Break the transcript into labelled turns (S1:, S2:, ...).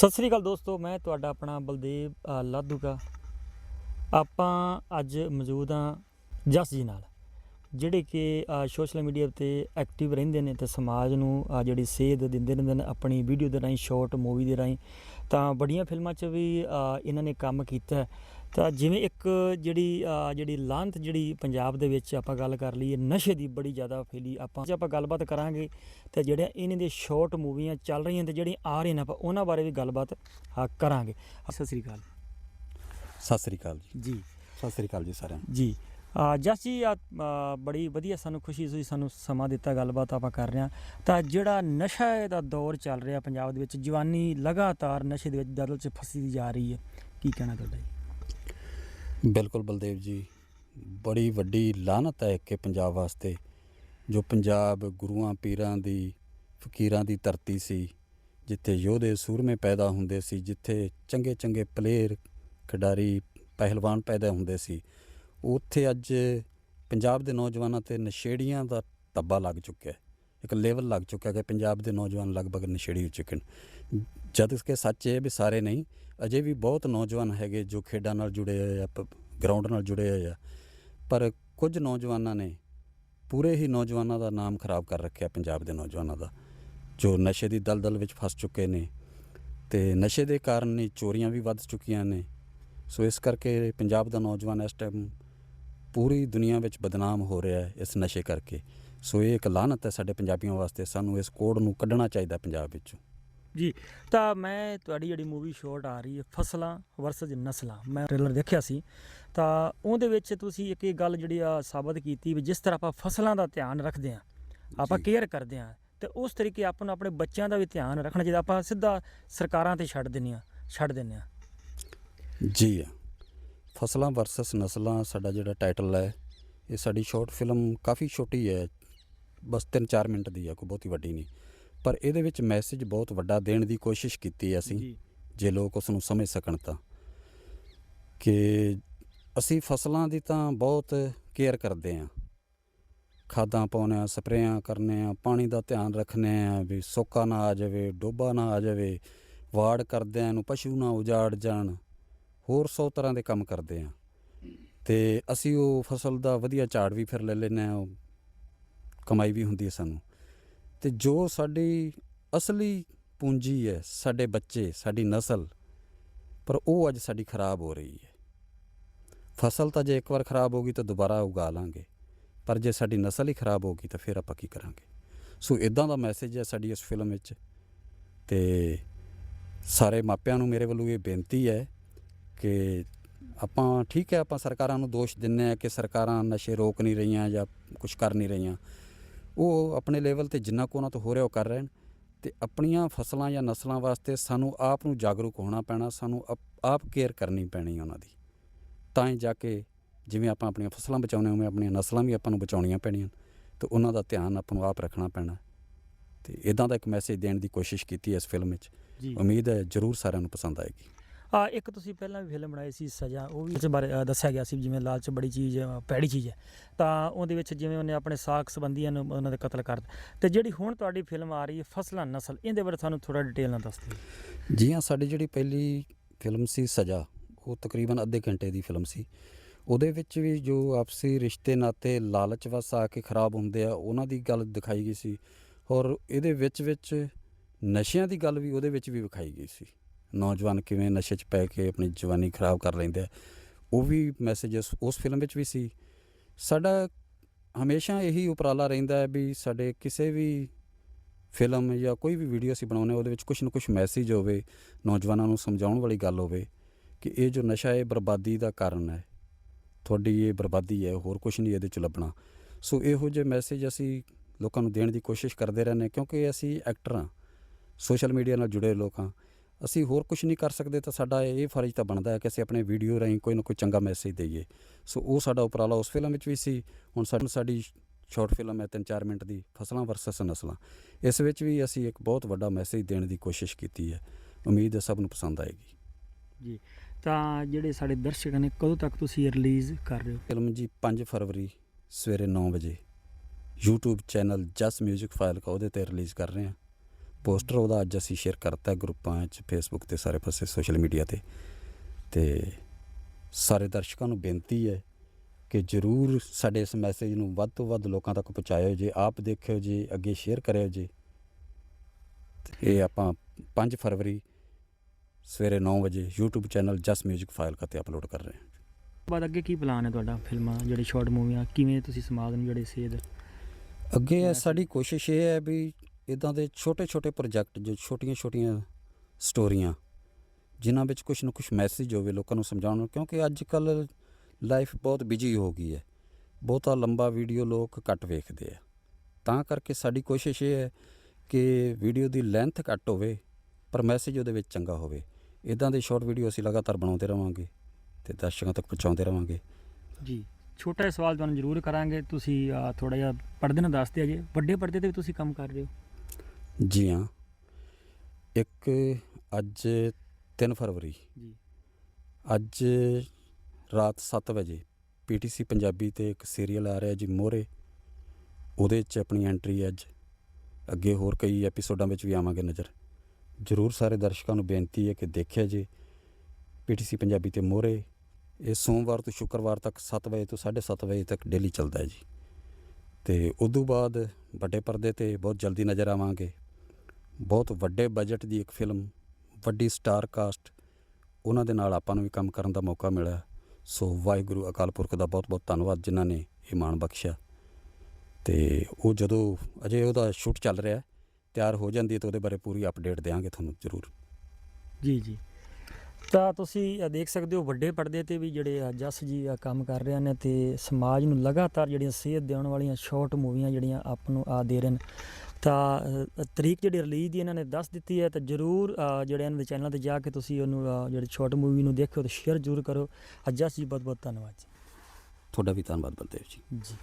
S1: ਸਤਿ ਸ੍ਰੀ ਅਕਾਲ ਦੋਸਤੋ ਮੈਂ ਤੁਹਾਡਾ ਆਪਣਾ ਬਲਦੇਵ ਅ, ਆਪਾਂ ਅੱਜ ਮੌਜੂਦ ਹਾਂ ਜਸ ਜੀ ਨਾਲ। ਜਿਹੜੇ ਕਿ ਸੋਸ਼ਲ ਮੀਡੀਆ ਤੇ ਐਕਟਿਵ ਰਹਿੰਦੇ ਨੇ ਤੇ ਸਮਾਜ ਨੂੰ ਜਿਹੜੀ ਸੇਧ ਦਿੰਦੇ ਰਹਿੰਦੇ ਨੇ ਆਪਣੀ ਵੀਡੀਓ ਦੇ ਰਾਹੀਂ ਸ਼ਾਰਟ ਮੂਵੀ ਦੇ ਰਾਹੀਂ ਤਾਂ ਬੜੀਆਂ ਫਿਲਮਾਂ 'ਚ ਵੀ ਇਹਨਾਂ ਨੇ ਕੰਮ ਕੀਤਾ ਹੈ। ਤਾਂ ਜਿਵੇਂ ਇੱਕ ਜਿਹੜੀ ਜਿਹੜੀ ਲਾਂਤ ਜਿਹੜੀ ਪੰਜਾਬ ਦੇ ਵਿੱਚ ਆਪਾਂ ਗੱਲ ਕਰ ਲਈਏ ਨਸ਼ੇ ਦੀ ਬੜੀ ਜ਼ਿਆਦਾ ਫੈਲੀ ਆਪਾਂ। ਜੇ ਆਪਾਂ ਗੱਲਬਾਤ ਕਰਾਂਗੇ ਤੇ ਜਿਹੜੀਆਂ ਇਹਨਾਂ ਦੇ ਸ਼ਾਰਟ ਮੂਵੀਆਂ ਚੱਲ ਰਹੀਆਂ ਤੇ ਜਿਹੜੀਆਂ ਆ ਰਹੀਆਂ ਨੇ ਆਪਾਂ ਉਹਨਾਂ ਬਾਰੇ ਵੀ ਗੱਲਬਾਤ ਕਰਾਂਗੇ। ਸਤਿ ਸ੍ਰੀ ਅਕਾਲ।
S2: ਸਤਿ ਸ੍ਰੀ ਅਕਾਲ ਜੀ।
S1: ਜੀ।
S2: ਸਤਿ ਸ੍ਰੀ ਅਕਾਲ ਜੀ ਸਾਰਿਆਂ ਨੂੰ।
S1: ਜੀ। ਜਸ ਜੀ ਆ ਬੜੀ ਵਧੀਆ ਸਾਨੂੰ ਖੁਸ਼ੀ ਤੁਸੀਂ ਸਾਨੂੰ ਸਮਾਂ ਦਿੱਤਾ, ਗੱਲਬਾਤ ਆਪਾਂ ਕਰ ਰਹੇ ਹਾਂ। ਤਾਂ ਜਿਹੜਾ ਨਸ਼ਾ ਦਾ ਦੌਰ ਚੱਲ ਰਿਹਾ ਪੰਜਾਬ ਦੇ ਵਿੱਚ, ਜਵਾਨੀ ਲਗਾਤਾਰ ਨਸ਼ੇ ਦੇ ਵਿੱਚ ਦਲਦਲ 'ਚ ਫਸੀ ਜਾ ਰਹੀ ਹੈ, ਕੀ ਕਹਿਣਾ ਤੁਹਾਡਾ ਜੀ?
S2: ਬਿਲਕੁਲ ਬਲਦੇਵ ਜੀ, ਬੜੀ ਵੱਡੀ ਲਾਹਨਤ ਹੈ ਕਿ ਪੰਜਾਬ ਵਾਸਤੇ, ਜੋ ਪੰਜਾਬ ਗੁਰੂਆਂ, ਪੀਰਾਂ ਦੀ, ਫਕੀਰਾਂ ਦੀ ਧਰਤੀ ਸੀ, ਜਿੱਥੇ ਯੋਧੇ ਸੂਰਮੇ ਪੈਦਾ ਹੁੰਦੇ ਸੀ, ਜਿੱਥੇ ਚੰਗੇ ਚੰਗੇ ਪਲੇਅਰ, ਖਿਡਾਰੀ, ਪਹਿਲਵਾਨ ਪੈਦਾ ਹੁੰਦੇ ਸੀ। ਉੱਥੇ ਅੱਜ ਪੰਜਾਬ ਦੇ ਨੌਜਵਾਨਾਂ ਤੇ ਨਸ਼ੇੜੀਆਂ ਦਾ ਧੱਬਾ ਲੱਗ ਚੁੱਕਿਆ ਹੈ। ਇੱਕ ਲੈਵਲ ਲੱਗ ਚੁੱਕਿਆ ਕਿ ਪੰਜਾਬ ਦੇ ਨੌਜਵਾਨ ਲਗਭਗ ਨਸ਼ੇੜੀ ਹੋ ਚੁੱਕੇ ਨੇ। ਜਦ ਕਿ ਸੱਚ ਇਹ ਵੀ ਸਾਰੇ ਨਹੀਂ, ਅਜੇ ਵੀ ਬਹੁਤ ਨੌਜਵਾਨ ਹੈਗੇ ਜੋ ਖੇਡਾਂ ਨਾਲ ਜੁੜੇ ਹੋਏ ਆ ਗਰਾਊਂਡ ਨਾਲ ਜੁੜੇ ਹੋਏ ਆ। ਪਰ ਕੁਝ ਨੌਜਵਾਨਾਂ ਨੇ ਪੂਰੇ ਹੀ ਨੌਜਵਾਨਾਂ ਦਾ ਨਾਮ ਖਰਾਬ ਕਰ ਰੱਖਿਆ ਪੰਜਾਬ ਦੇ ਨੌਜਵਾਨਾਂ ਦਾ, ਜੋ ਨਸ਼ੇ ਦੀ ਦਲਦਲ ਵਿੱਚ ਫਸ ਚੁੱਕੇ ਨੇ ਤੇ ਨਸ਼ੇ ਦੇ ਕਾਰਨ ਹੀ ਚੋਰੀਆਂ ਵੀ ਵੱਧ ਚੁੱਕੀਆਂ ਨੇ। ਸੋ ਇਸ ਕਰਕੇ ਪੰਜਾਬ ਦਾ ਨੌਜਵਾਨ ਇਸ ਟਾਈਮ ਪੂਰੀ ਦੁਨੀਆ ਵਿੱਚ ਬਦਨਾਮ ਹੋ ਰਿਹਾ ਹੈ ਇਸ ਨਸ਼ੇ ਕਰਕੇ। ਸੋ ਇਹ ਇੱਕ ਲਾਹਨਤ ਹੈ ਸਾਡੇ ਪੰਜਾਬੀਆਂ ਵਾਸਤੇ ਸਾਨੂੰ ਇਸ ਕੋਡ ਨੂੰ ਕੱਢਣਾ ਚਾਹੀਦਾ ਪੰਜਾਬ ਵਿੱਚੋਂ।
S1: ਜੀ ਤਾਂ ਮੈਂ ਤੁਹਾਡੀ ਜਿਹੜੀ ਮੂਵੀ ਸ਼ਾਰਟ ਆ ਰਹੀ ਹੈ ਫਸਲਾਂ ਵਰਸਸ ਨਸਲਾਂ ਮੈਂ ਟ੍ਰੇਲਰ ਦੇਖਿਆ ਸੀ। ਤਾਂ ਉਹਦੇ ਵਿੱਚ ਤੁਸੀਂ ਇੱਕ ਇਹ ਗੱਲ ਜਿਹੜੀ ਆ ਸਾਬਤ ਕੀਤੀ ਵੀ ਜਿਸ ਤਰ੍ਹਾਂ ਆਪਾਂ ਫਸਲਾਂ ਦਾ ਧਿਆਨ ਰੱਖਦੇ ਆ ਆਪਾਂ। ਕੇਅਰ ਕਰਦੇ ਆ ਤੇ ਉਸ ਤਰੀਕੇ ਆਪਾਂ ਨੂੰ ਆਪਣੇ ਬੱਚਿਆਂ ਦਾ ਵੀ ਧਿਆਨ ਰੱਖਣਾ ਚਾਹੀਦਾ। ਆਪਾਂ ਸਿੱਧਾ ਸਰਕਾਰਾਂ ਤੇ ਛੱਡ ਦਿੰਦੇ ਆ ਛੱਡ ਦਿੰਦੇ ਆ
S2: ਜੀ ਆ ਫਸਲਾਂ ਵਰਸਸ ਨਸਲਾਂ ਸਾਡਾ ਜਿਹੜਾ ਟਾਈਟਲ ਹੈ ਇਹ ਸਾਡੀ ਸ਼ਾਰਟ ਫਿਲਮ ਕਾਫੀ ਛੋਟੀ ਹੈ ਬਸ 3-4 ਮਿੰਟ ਦੀ ਹੈ ਕੋਈ ਬਹੁਤੀ ਵੱਡੀ ਨਹੀਂ। ਪਰ ਇਹਦੇ ਵਿੱਚ ਮੈਸੇਜ ਬਹੁਤ ਵੱਡਾ ਦੇਣ ਦੀ ਕੋਸ਼ਿਸ਼ ਕੀਤੀ ਹੈ ਅਸੀਂ
S1: ਜੀ।
S2: ਲੋਕ ਉਸ ਨੂੰ ਸਮਝ ਸਕਣ ਤਾਂ। ਕਿ ਅਸੀਂ ਫਸਲਾਂ ਦੀ ਤਾਂ ਬਹੁਤ ਕੇਅਰ ਕਰਦੇ ਹਾਂ। ਖਾਦਾਂ ਪਾਉਂਦੇ ਹਾਂ ਸਪਰੇਆਂ ਕਰਨੇ ਆ ਪਾਣੀ ਦਾ ਧਿਆਨ ਰੱਖਨੇ ਆ ਵੀ ਸੋਕਾ ਨਾ ਆ ਜਾਵੇ ਡੋਬਾ ਨਾ ਆ ਜਾਵੇ ਵਾੜ ਕਰਦੇ ਆ ਇਹਨੂੰ ਪਸ਼ੂ ਨਾ ਉਜਾੜ ਜਾਣ। ਹੋਰ ਸੌ ਤਰ੍ਹਾਂ ਦੇ ਕੰਮ ਕਰਦੇ ਆ ਤੇ ਅਸੀਂ ਉਹ ਫਸਲ ਦਾ ਵਧੀਆ ਝਾੜ ਵੀ ਫਿਰ ਲੈ ਲੈਂਦੇ ਆ ਕਮਾਈ ਵੀ ਹੁੰਦੀ ਹੈ ਸਾਨੂੰ। ਤੇ ਜੋ ਸਾਡੀ ਅਸਲੀ ਪੂੰਜੀ ਹੈ, ਸਾਡੇ ਬੱਚੇ, ਸਾਡੀ ਨਸਲ, ਪਰ ਉਹ ਅੱਜ ਸਾਡੀ ਖਰਾਬ ਹੋ ਰਹੀ ਹੈ। ਫਸਲ ਤਾਂ ਜੇ ਇੱਕ ਵਾਰ ਖਰਾਬ ਹੋ ਗਈ ਤਾਂ ਦੁਬਾਰਾ ਉਗਾ ਲਾਂਗੇ, ਪਰ ਜੇ ਸਾਡੀ ਨਸਲ ਹੀ ਖਰਾਬ ਹੋ ਗਈ ਤਾਂ ਫਿਰ ਆਪਾਂ ਕੀ ਕਰਾਂਗੇ? ਸੋ ਇਦਾਂ ਦਾ ਮੈਸੇਜ ਹੈ ਸਾਡੀ ਇਸ ਫਿਲਮ ਵਿੱਚ। ਤੇ ਸਾਰੇ ਮਾਪਿਆਂ ਨੂੰ ਮੇਰੇ ਵੱਲੋਂ ਇਹ ਬੇਨਤੀ ਹੈ ਕਿ ਆਪਾਂ ਠੀਕ ਹੈ ਆਪਾਂ ਸਰਕਾਰਾਂ ਨੂੰ ਦੋਸ਼ ਦਿੰਨੇ ਆ ਕਿ ਸਰਕਾਰਾਂ ਨਸ਼ੇ ਰੋਕ ਨਹੀਂ ਰਹੀਆਂ ਜਾਂ ਕੁਝ ਕਰ ਨਹੀਂ ਰਹੀਆਂ। ਉਹ ਆਪਣੇ ਲੈਵਲ ਤੇ ਜਿੰਨਾ ਕੁ ਉਹਨਾਂ ਤੋਂ ਹੋ ਰਿਹਾ ਉਹ ਕਰ ਰਹੇ ਨੇ ਤੇ ਆਪਣੀਆਂ ਫਸਲਾਂ ਜਾਂ ਨਸਲਾਂ ਵਾਸਤੇ ਸਾਨੂੰ ਆਪ ਨੂੰ ਜਾਗਰੂਕ ਹੋਣਾ ਪੈਣਾ ਸਾਨੂੰ ਆਪ- ਕੇਅਰ ਕਰਨੀ ਪੈਣੀ ਉਹਨਾਂ ਦੀ। ਤਾਂ ਹੀ ਜਾ ਕੇ ਜਿਵੇਂ ਆਪਾਂ ਆਪਣੀਆਂ ਫਸਲਾਂ ਬਚਾਉਣੇ ਉਵੇਂ ਆਪਣੀਆਂ ਨਸਲਾਂ ਵੀ ਆਪਾਂ ਨੂੰ ਬਚਾਉਣੀਆਂ ਪੈਣੀਆਂ। ਤੇ ਉਹਨਾਂ ਦਾ ਧਿਆਨ ਆਪਾਂ ਨੂੰ ਆਪ ਰੱਖਣਾ ਪੈਣਾ। ਤੇ ਇਦਾਂ ਦਾ ਇੱਕ ਮੈਸੇਜ ਦੇਣ ਦੀ ਕੋਸ਼ਿਸ਼ ਕੀਤੀ ਇਸ ਫਿਲਮ ਵਿੱਚ। ਉਮੀਦ ਹੈ ਜਰੂਰ ਸਾਰਿਆਂ ਨੂੰ ਪਸੰਦ ਆਏਗੀ।
S1: ਆ ਇੱਕ ਤੁਸੀਂ ਪਹਿਲਾਂ ਵੀ ਫਿਲਮ ਬਣਾਈ ਸੀ ਸਜ਼ਾ ਉਹ ਵੀ ਇਸ ਬਾਰੇ ਦੱਸਿਆ ਗਿਆ ਸੀ ਵੀ ਜਿਵੇਂ ਲਾਲਚ ਬੜੀ ਚੀਜ਼ ਹੈ, ਭੈੜੀ ਚੀਜ਼ ਹੈ। ਤਾਂ ਉਹਦੇ ਵਿੱਚ ਜਿਵੇਂ ਉਹਨੇ ਆਪਣੇ ਸਾਕ ਸੰਬੰਧੀਆਂ ਨੂੰ ਉਹਨਾਂ ਦਾ ਕਤਲ ਕਰ ਦਿੱਤਾ। ਤੇ ਜਿਹੜੀ ਹੁਣ ਤੁਹਾਡੀ ਫਿਲਮ ਆ ਰਹੀ ਹੈ ਫਸਲਾਂ ਨਸਲ ਇਹਦੇ ਬਾਰੇ ਸਾਨੂੰ ਥੋੜਾ ਡਿਟੇਲ ਨਾਲ ਦੱਸ ਦਿਓ।
S2: ਜੀ ਹਾਂ ਸਾਡੀ ਜਿਹੜੀ ਪਹਿਲੀ ਫਿਲਮ ਸੀ ਸਜ਼ਾ ਉਹ ਤਕਰੀਬਨ ਅੱਧੇ ਘੰਟੇ ਦੀ ਫਿਲਮ ਸੀ। ਉਹਦੇ ਵਿੱਚ ਵੀ ਜੋ ਆਪਸੀ ਰਿਸ਼ਤੇ ਨਾਤੇ ਲਾਲਚ ਵਸ ਆ ਕੇ ਖਰਾਬ ਹੁੰਦੇ ਆ ਉਹਨਾਂ ਦੀ ਗੱਲ ਦਿਖਾਈ ਗਈ ਸੀ। ਔਰ ਇਹਦੇ ਵਿੱਚ ਵਿੱਚ ਨਸ਼ਿਆਂ ਦੀ ਗੱਲ ਵੀ ਉਹਦੇ ਵਿੱਚ ਵੀ ਵਿਖਾਈ ਗਈ ਸੀ। ਨੌਜਵਾਨ ਕਿਵੇਂ ਨਸ਼ੇ 'ਚ ਪੈ ਕੇ ਆਪਣੀ ਜਵਾਨੀ ਖਰਾਬ ਕਰ ਲੈਂਦੇ ਆ। ਉਹ ਵੀ ਮੈਸੇਜ ਉਸ ਫਿਲਮ ਵਿੱਚ ਵੀ ਸੀ। ਸਾਡਾ ਹਮੇਸ਼ਾ ਇਹੀ ਉਪਰਾਲਾ ਰਹਿੰਦਾ ਹੈ ਵੀ ਸਾਡੇ ਕਿਸੇ ਵੀ ਫਿਲਮ ਜਾਂ ਕੋਈ ਵੀ ਵੀਡੀਓ ਅਸੀਂ ਬਣਾਉਂਦੇ ਹਾਂ, ਉਹਦੇ ਵਿੱਚ ਕੁਝ ਨਾ ਕੁਝ ਮੈਸੇਜ ਹੋਵੇ ਨੌਜਵਾਨਾਂ ਨੂੰ ਸਮਝਾਉਣ ਵਾਲੀ ਗੱਲ ਹੋਵੇ ਕਿ ਇਹ ਜੋ ਨਸ਼ਾ ਹੈ ਬਰਬਾਦੀ ਦਾ ਕਾਰਨ ਹੈ। ਤੁਹਾਡੀ ਇਹ ਬਰਬਾਦੀ ਹੈ ਹੋਰ ਕੁਝ ਨਹੀਂ ਇਹਦੇ ਚ ਲੱਭਣਾ। ਸੋ ਇਹੋ ਜਿਹੇ ਮੈਸੇਜ ਅਸੀਂ ਲੋਕਾਂ ਨੂੰ ਦੇਣ ਦੀ ਕੋਸ਼ਿਸ਼ ਕਰਦੇ ਰਹਿੰਦੇ ਹਾਂ ਕਿਉਂਕਿ ਅਸੀਂ ਐਕਟਰ ਹਾਂ। ਸੋਸ਼ਲ ਮੀਡੀਆ ਨਾਲ ਜੁੜੇ ਲੋਕ ਹਾਂ। ਅਸੀਂ ਹੋਰ ਕੁਝ ਨਹੀਂ ਕਰ ਸਕਦੇ ਤਾਂ ਸਾਡਾ ਇਹ ਫਰਜ਼ ਤਾਂ ਬਣਦਾ ਹੈ ਕਿ ਅਸੀਂ ਆਪਣੇ ਵੀਡੀਓ ਰਾਹੀਂ ਕੋਈ ਨਾ ਕੋਈ ਚੰਗਾ ਮੈਸੇਜ ਦਈਏ। ਸੋ ਉਹ ਸਾਡਾ ਉਪਰਾਲਾ ਉਸ ਫਿਲਮ ਵਿੱਚ ਵੀ ਸੀ। ਹੁਣ ਸਾਡੀ ਸਾਡੀ ਸ਼ਾਰਟ ਫਿਲਮ ਹੈ 3-4 ਮਿੰਟ ਦੀ ਫਸਲਾਂ ਵਰਸਸ ਨਸਲਾਂ। ਇਸ ਵਿੱਚ ਵੀ ਅਸੀਂ ਇੱਕ ਬਹੁਤ ਵੱਡਾ ਮੈਸੇਜ ਦੇਣ ਦੀ ਕੋਸ਼ਿਸ਼ ਕੀਤੀ ਹੈ। ਉਮੀਦ ਹੈ ਸਭ ਨੂੰ ਪਸੰਦ ਆਏਗੀ।
S1: ਜੀ ਤਾਂ ਜਿਹੜੇ ਸਾਡੇ ਦਰਸ਼ਕ ਨੇ ਕਦੋਂ ਤੱਕ ਤੁਸੀਂ ਰਿਲੀਜ਼ ਕਰ ਰਹੇ ਹੋ?
S2: ਫਿਲਮ ਜੀ 5 ਫਰਵਰੀ ਸਵੇਰੇ 9 ਵਜੇ। YouTube ਚੈਨਲ ਜਸ 뮤직 ਫਾਈਲ ਕਾ ਉਹਦੇ ਤੇ ਰਿਲੀਜ਼ ਕਰ ਰਹੇ ਹਾਂ। ਪੋਸਟਰ ਉਹਦਾ ਅੱਜ ਅਸੀਂ ਸ਼ੇਅਰ ਕਰਤਾ ਗਰੁੱਪਾਂ 'ਚ ਫੇਸਬੁੱਕ ਤੇ ਸਾਰੇ ਪਾਸੇ ਸੋਸ਼ਲ ਮੀਡੀਆ ਤੇ। ਤੇ ਸਾਰੇ ਦਰਸ਼ਕਾਂ ਨੂੰ ਬੇਨਤੀ ਹੈ ਕਿ ਜਰੂਰ ਸਾਡੇ ਇਸ ਮੈਸੇਜ ਨੂੰ ਵੱਧ ਤੋਂ ਵੱਧ ਲੋਕਾਂ ਤੱਕ ਪਹੁੰਚਾਇਓ। ਜੇ ਆਪ ਦੇਖਿਓ ਜੀ ਅੱਗੇ ਸ਼ੇਅਰ ਕਰਿਓ ਜੀ। ਇਹ ਆਪਾਂ 5 ਫਰਵਰੀ ਸਵੇਰੇ 9 ਵਜੇ YouTube ਚੈਨਲ ਜਸ 뮤직 ਫਾਈਲ ਤੇ ਅਪਲੋਡ ਕਰ ਰਹੇ ਹਾਂ।
S1: ਬਾਅਦ ਅੱਗੇ ਕੀ ਪਲਾਨ ਹੈ ਤੁਹਾਡਾ ਫਿਲਮਾਂ ਜਿਹੜੀ ਸ਼ਾਰਟ ਮੂਵੀਆਂ ਕਿਵੇਂ ਤੁਸੀਂ ਸਮਾਜ ਨੂੰ ਜਿਹੜੇ ਸੇਧ?
S2: ਅੱਗੇ ਸਾਡੀ ਕੋਸ਼ਿਸ਼ ਇਹ ਹੈ ਵੀ ਇਦਾਂ ਦੇ ਛੋਟੇ ਛੋਟੇ ਪ੍ਰੋਜੈਕਟ ਜੋ ਛੋਟੀਆਂ ਛੋਟੀਆਂ ਸਟੋਰੀਆਂ ਜਿਨ੍ਹਾਂ ਵਿੱਚ ਕੁਝ ਨਾ ਕੁਝ ਮੈਸੇਜ ਹੋਵੇ ਲੋਕਾਂ ਨੂੰ ਸਮਝਾਉਣ ਨੂੰ, ਕਿਉਂਕਿ ਅੱਜ ਕੱਲ ਲਾਈਫ ਬਹੁਤ ਬਿਜ਼ੀ ਹੋ ਗਈ ਹੈ। ਬਹੁਤਾ ਲੰਬਾ ਵੀਡੀਓ ਲੋਕ ਘੱਟ ਵੇਖਦੇ ਆ। ਤਾਂ ਕਰਕੇ ਸਾਡੀ ਕੋਸ਼ਿਸ਼ ਇਹ ਹੈ ਕਿ ਵੀਡੀਓ ਦੀ ਲੈਂਥ ਘੱਟ ਹੋਵੇ, ਪਰ ਮੈਸੇਜ ਉਹਦੇ ਵਿੱਚ ਚੰਗਾ ਹੋਵੇ। ਇਦਾਂ ਦੇ ਸ਼ਾਰਟ ਵੀਡੀਓ ਅਸੀਂ ਲਗਾਤਾਰ ਬਣਾਉਂਦੇ ਰਵਾਂਗੇ ਤੇ ਦਰਸ਼ਕਾਂ ਤੱਕ ਪਹੁੰਚਾਉਂਦੇ ਰਵਾਂਗੇ।
S1: ਜੀ, ਛੋਟਾ ਜਿਹਾ ਸਵਾਲ ਤੁਹਾਨੂੰ ਜ਼ਰੂਰ ਕਰਾਂਗੇ। ਤੁਸੀਂ ਥੋੜਾ ਜਿਹਾ ਪੜਦੇ ਨਾਲ ਦੱਸਦੇ ਆ ਜੇ ਵੱਡੇ ਪਰਦੇ ਤੇ ਵੀ ਤੁਸੀਂ ਕੰਮ ਕਰ ਰਹੇ ਹੋ।
S2: ਜੀ ਹਾਂ। ਇੱਕ ਅੱਜ 3 ਫਰਵਰੀ।
S1: ਜੀ।
S2: ਅੱਜ ਰਾਤ 7 ਵਜੇ ਪੀਟੀਸੀ ਪੰਜਾਬੀ ਤੇ ਇੱਕ ਸੀਰੀਅਲ ਆ ਰਿਹਾ ਜੀ ਮੋਰੇ ਉਹਦੇ 'ਚ ਆਪਣੀ ਐਂਟਰੀ ਅੱਜ। ਅੱਗੇ ਹੋਰ ਕਈ ਐਪੀਸੋਡਾਂ ਵਿੱਚ ਵੀ ਆਵਾਂਗੇ ਨਜ਼ਰ। ਜ਼ਰੂਰ ਸਾਰੇ ਦਰਸ਼ਕਾਂ ਨੂੰ ਬੇਨਤੀ ਹੈ ਕਿ ਦੇਖਿਆ ਜੀ ਪੀਟੀਸੀ ਪੰਜਾਬੀ ਤੇ ਮੋਰੇ ਇਹ ਸੋਮਵਾਰ ਤੋਂ ਸ਼ੁੱਕਰਵਾਰ ਤੱਕ 7 ਵਜੇ ਤੋਂ 7:30 ਵਜੇ ਤੱਕ ਡੇਲੀ ਚੱਲਦਾ ਹੈ ਜੀ। ਤੇ ਉਦੋਂ ਬਾਅਦ ਵੱਡੇ ਪਰਦੇ ਤੇ ਬਹੁਤ ਜਲਦੀ ਨਜ਼ਰ ਆਵਾਂਗੇ। ਬਹੁਤ ਵੱਡੇ ਬਜਟ ਦੀ ਇੱਕ ਫਿਲਮ ਵੱਡੀ ਸਟਾਰ ਕਾਸਟ ਉਹਨਾਂ ਦੇ ਨਾਲ ਆਪਾਂ ਨੂੰ ਵੀ ਕੰਮ ਕਰਨ ਦਾ ਮੌਕਾ ਮਿਲਿਆ। ਸੋ ਵਾਹਿਗੁਰੂ ਅਕਾਲ ਪੁਰਖ ਦਾ ਬਹੁਤ ਬਹੁਤ ਧੰਨਵਾਦ ਜਿਨ੍ਹਾਂ ਨੇ ਇਹ ਮਾਣ ਬਖਸ਼ਿਆ। ਤੇ ਉਹ ਜਦੋਂ ਅਜੇ ਉਹਦਾ ਸ਼ੂਟ ਚੱਲ ਰਿਹਾ ਤਿਆਰ ਹੋ ਜਾਂਦੀ ਹੈ ਤਾਂ ਉਹਦੇ ਬਾਰੇ ਪੂਰੀ ਅਪਡੇਟ ਦੇਵਾਂਗੇ ਤੁਹਾਨੂੰ ਜ਼ਰੂਰ।
S1: ਜੀ ਜੀ। ਤਾਂ ਤੁਸੀਂ ਦੇਖ ਸਕਦੇ ਹੋ ਵੱਡੇ ਪਰਦੇ ਤੇ ਵੀ ਜਿਹੜੇ ਅ, ਜਸ ਜੀ ਆ ਕੰਮ ਕਰ ਰਹੇ ਨੇ ਤੇ ਸਮਾਜ ਨੂੰ ਲਗਾਤਾਰ ਜਿਹੜੀਆਂ ਸੇਧ ਦੇਣ ਵਾਲੀਆਂ ਸ਼ਾਰਟ ਮੂਵੀਆਂ ਜਿਹੜੀਆਂ ਆਪ ਨੂੰ ਆ ਦੇ ਰਹੇ ਨੇ। ਤਾਂ ਅ, ਤਰੀਕ ਜਿਹੜੀ ਰਿਲੀਜ਼ ਦੀ ਇਹਨਾਂ ਨੇ ਦੱਸ ਦਿੱਤੀ ਹੈ ਤਾਂ ਜਰੂਰ ਜਿਹੜੇ ਇਹਨਾਂ ਦੇ ਚੈਨਲ ਤੇ ਜਾ ਕੇ ਤੁਸੀਂ ਉਹਨੂੰ ਅ, ਜਿਹੜੀ ਸ਼ਾਰਟ ਮੂਵੀ ਨੂੰ ਦੇਖੋ ਤੇ ਸ਼ੇਅਰ ਜ਼ਰੂਰ ਕਰੋ। ਅ, ਜਸ ਜੀ ਬਹੁਤ ਬਹੁਤ ਧੰਨਵਾਦ ਜੀ।
S2: ਤੁਹਾਡਾ ਵੀ ਧੰਨਵਾਦ ਬਲਦੇਵ ਜੀ।
S1: ਜੀ।